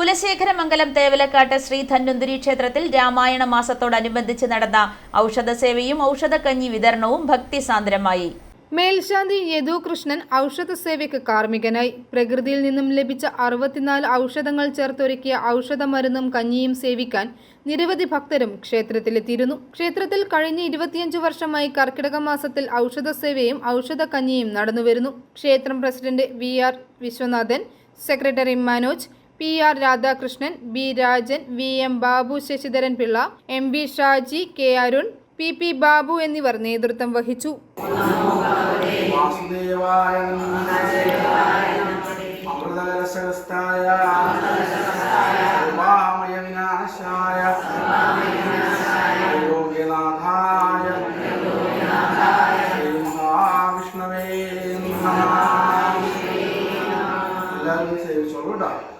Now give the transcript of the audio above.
കുലശേഖരമംഗലം തേവലക്കാട്ട് ശ്രീ ധന്വന്തിരി ക്ഷേത്രത്തിൽ രാമായണ മാസത്തോടനുബന്ധിച്ച് നടന്ന ഔഷധസേവയും ഔഷധക്കഞ്ഞി വിതരണവും ഭക്തിസാന്ദ്രമായി. മേൽശാന്തി യദു കൃഷ്ണൻ ഔഷധ സേവയ്ക്ക് കാർമ്മികനായി. പ്രകൃതിയിൽ നിന്നും ലഭിച്ച അറുപത്തിനാല് ഔഷധങ്ങൾ ചേർത്തൊരുക്കിയ ഔഷധ മരുന്നും കഞ്ഞിയും സേവിക്കാൻ നിരവധി ഭക്തരും ക്ഷേത്രത്തിലെത്തിയിരുന്നു. ക്ഷേത്രത്തിൽ കഴിഞ്ഞ ഇരുപത്തിയഞ്ച് വർഷമായി കർക്കിടക മാസത്തിൽ ഔഷധ സേവയും ഔഷധ കഞ്ഞിയും നടന്നുവരുന്നു. ക്ഷേത്രം president V R Vishwanathan secretary Manoj P R Radhakrishnan B Rajan V M Babu Sasidharan Pillai M V Shaji K Arun P P Babu എന്നിവർ നേതൃത്വം വഹിച്ചു. കേട്ടോ.